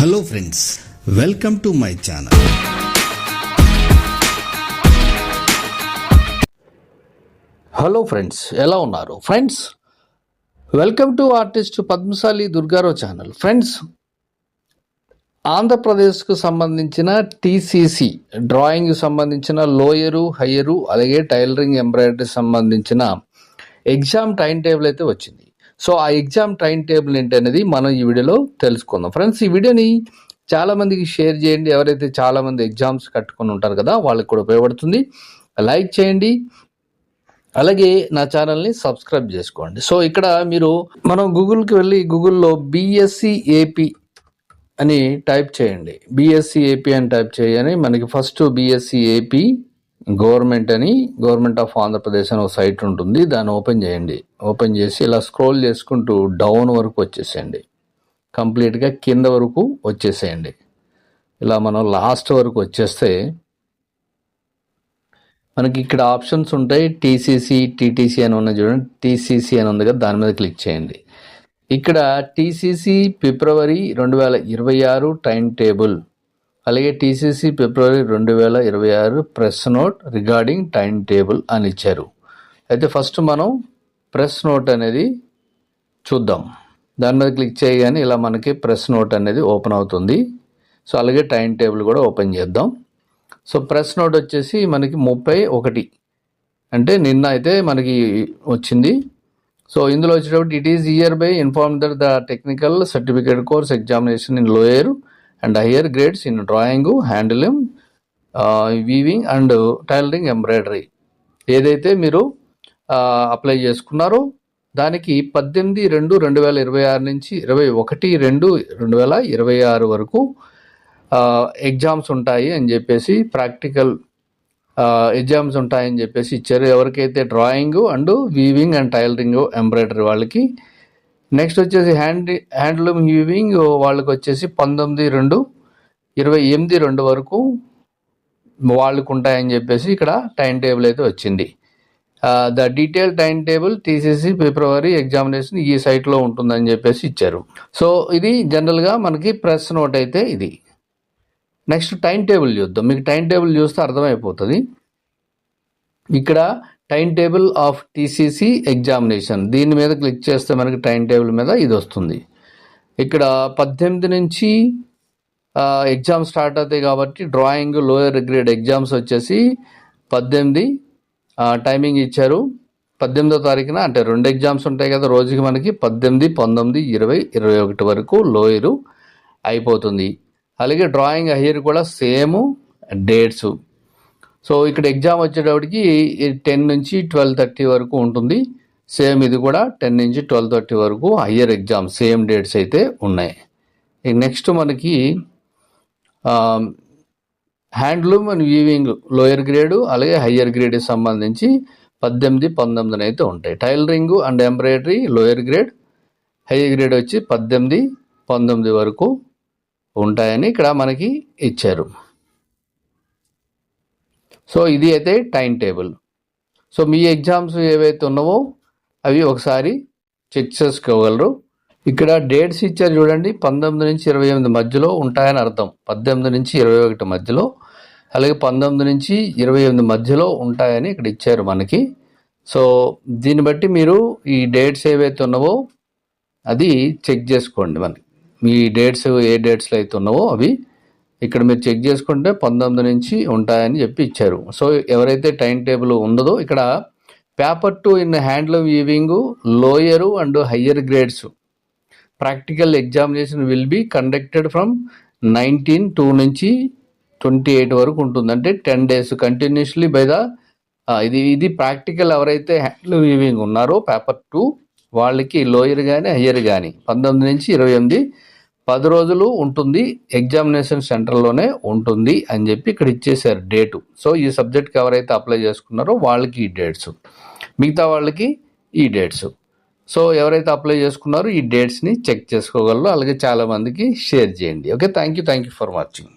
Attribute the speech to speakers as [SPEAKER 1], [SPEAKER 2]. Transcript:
[SPEAKER 1] Hello friends welcome to my channel
[SPEAKER 2] hello friends ఎలా ఉన్నారు? Friends welcome to artist Padmasali Durgarao channel friends ఆంధ్రప్రదేశ్కు సంబంధించిన TCC drawing సంబంధించిన lower higher అలాగే tailoring embroidery సంబంధించిన exam time table అయితే వచ్చింది. సో ఆ ఎగ్జామ్ టైం టేబుల్ ఏంటి అనేది మనం ఈ వీడియోలో తెలుసుకుందాం. ఫ్రెండ్స్ ఈ వీడియోని చాలామందికి షేర్ చేయండి. ఎవరైతే చాలా మంది ఎగ్జామ్స్ కట్టుకొని ఉంటారు కదా వాళ్ళకి కూడా ఉపయోగపడుతుంది. లైక్ చేయండి. అలాగే నా ఛానల్ని సబ్స్క్రైబ్ చేసుకోండి. సో ఇక్కడ మీరు మనం గూగుల్కి వెళ్ళి గూగుల్లో బిఎస్సి ఏపీ అని టైప్ చేయండి. బిఎస్సి ఏపీ అని టైప్ చేయని మనకి ఫస్ట్ బిఎస్సి ఏపీ గవర్నమెంట్ అని గవర్నమెంట్ ఆఫ్ ఆంధ్రప్రదేశ్ అని ఒక సైట్ ఉంటుంది. దాన్ని ఓపెన్ చేయండి. ఓపెన్ చేసి ఇలా స్క్రోల్ చేసుకుంటూ డౌన్ వరకు వచ్చేసేయండి. కంప్లీట్గా కింద వరకు వచ్చేసేయండి. ఇలా మనం లాస్ట్ వరకు వచ్చేస్తే మనకి ఇక్కడ ఆప్షన్స్ ఉంటాయి. టీసీసీ టీటీసీ అని ఉన్నాయి చూడండి. టీసీసీ అని ఉంది కదా దాని మీద క్లిక్ చేయండి. ఇక్కడ టీసీసీ ఫిబ్రవరి రెండు వేల ఇరవై ఆరు టైం టేబుల్ అలాగే టీసీసీ ఫిబ్రవరి రెండు వేల ఇరవై ఆరు press note regarding time table అని ఇచ్చారు. అయితే ఫస్ట్ మనం ప్రెస్ నోట్ అనేది చూద్దాం. దాని మీద క్లిక్ చేయగానే ఇలా మనకి ప్రెస్ నోట్ అనేది ఓపెన్ అవుతుంది. సో అలాగే టైం టేబుల్ కూడా ఓపెన్ చేద్దాం. సో ప్రెస్ నోట్ వచ్చేసి మనకి ముప్పై ఒకటి. అంటే నిన్న అయితే మనకి వచ్చింది. సో ఇందులో వచ్చేటప్పుడు it is hereby inform that the technical certificate course examination in lower and higher grades in drawing handling weaving and tailoring embroidery ఏదైతే మీరు అప్లై చేసుకున్నారో దానికి పద్దెనిమిది రెండు రెండు వేల ఇరవై ఆరు నుంచి ఇరవై ఒకటి రెండు రెండు వేల ఇరవై ఆరు వరకు ఎగ్జామ్స్ ఉంటాయి అని చెప్పేసి ప్రాక్టికల్ ఎగ్జామ్స్ ఉంటాయని చెప్పేసి ఇచ్చారు. ఎవరికైతే drawing and weaving and tailoring embroidery వాళ్ళకి నెక్స్ట్ వచ్చేసి హ్యాండ్ హ్యాండ్లూమ్ వీవింగ్ వాళ్ళకి వచ్చేసి పంతొమ్మిది రెండు ఇరవై ఎనిమిది రెండు వరకు వాళ్ళకు ఉంటాయని చెప్పేసి ఇక్కడ టైం టేబుల్ అయితే వచ్చింది. The detail time table TCC February examination ఈ సైట్లో ఉంటుందని చెప్పేసి ఇచ్చారు. సో ఇది జనరల్గా మనకి ప్రెస్ నోట్ అయితే ఇది. నెక్స్ట్ టైం టేబుల్ చూద్దాం. మీకు టైం టేబుల్ చూస్తే అర్థమైపోతుంది. ఇక్కడ time table of TCC examination. దీని మీద క్లిక్ చేస్తే మనకి టైం టేబుల్ మీద ఇది వస్తుంది. ఇక్కడ పద్దెనిమిది నుంచి ఎగ్జామ్ స్టార్ట్ అవుతాయి కాబట్టి డ్రాయింగ్ లోయర్ గ్రేడ్ ఎగ్జామ్స్ వచ్చేసి పద్దెనిమిది టైమింగ్ ఇచ్చారు. పద్దెనిమిదో తారీఖున అంటే రెండు ఎగ్జామ్స్ ఉంటాయి కదా రోజుకి మనకి పద్దెనిమిది పంతొమ్మిది ఇరవై ఇరవై ఒకటి వరకు లోయరు అయిపోతుంది. అలాగే డ్రాయింగ్ హయ్యర్ కూడా సేమ్ డేట్స్. సో ఇక్కడ ఎగ్జామ్ వచ్చేటప్పటికి టెన్ నుంచి ట్వెల్వ్ థర్టీ వరకు ఉంటుంది. సేమ్ ఇది కూడా టెన్ నుంచి ట్వెల్వ్ థర్టీ వరకు హయ్యర్ ఎగ్జామ్ సేమ్ డేట్స్ అయితే ఉన్నాయి. నెక్స్ట్ మనకి handloom and weaving lower grade అలాగే హయ్యర్ గ్రేడ్కి సంబంధించి పద్దెనిమిది పంతొమ్మిది అయితే ఉంటాయి. Tailoring and embroidery lower grade higher grade వచ్చి పద్దెనిమిది పంతొమ్మిది వరకు ఉంటాయని ఇక్కడ మనకి ఇచ్చారు. సో ఇది అయితే టైం టేబుల్. సో మీ ఎగ్జామ్స్ ఏవైతే ఉన్నావో అవి ఒకసారి చెక్ చేసుకోగలరు. ఇక్కడ డేట్స్ ఇచ్చారు చూడండి పంతొమ్మిది నుంచి ఇరవై ఎనిమిది మధ్యలో ఉంటాయని అర్థం. పద్దెనిమిది నుంచి ఇరవై ఒకటి మధ్యలో అలాగే పంతొమ్మిది నుంచి ఇరవై ఎనిమిది మధ్యలో ఉంటాయని ఇక్కడ ఇచ్చారు మనకి. సో దీన్ని బట్టి మీరు ఈ డేట్స్ ఏవైతే ఉన్నావో అది చెక్ చేసుకోండి మనకి. మీ డేట్స్ ఏ డేట్స్లో అయితే ఉన్నావో అవి ఇక్కడ మీరు చెక్ చేసుకుంటే పంతొమ్మిది నుంచి ఉంటాయని చెప్పి ఇచ్చారు. సో ఎవరైతే టైం టేబుల్ ఉండదో ఇక్కడ paper two in handloom weaving lower and higher grades. Practical examination will be conducted from nineteen two నుంచి ట్వంటీ ఎయిట్ వరకు ఉంటుంది. అంటే ten days continuously by the ఇది ఇది ప్రాక్టికల్ ఎవరైతే హ్యాండ్లూమ్ వీవింగ్ ఉన్నారో పేపర్ టూ వాళ్ళకి లోయర్ కానీ హయ్యర్ కానీ పంతొమ్మిది నుంచి ఇరవై ఎనిమిది పది రోజులు ఉంటుంది ఎగ్జామినేషన్ సెంటర్లోనే ఉంటుంది అని చెప్పి ఇక్కడ ఇచ్చేసారు డేటు సో ఈ సబ్జెక్ట్కి ఎవరైతే అప్లై చేసుకున్నారో వాళ్ళకి ఈ డేట్స్ మిగతా వాళ్ళకి ఈ డేట్స్ సో ఎవరైతే అప్లై చేసుకున్నారో ఈ డేట్స్ని చెక్ చేసుకోగలరు అలాగే చాలామందికి షేర్ చేయండి. Okay thank you thank you for watching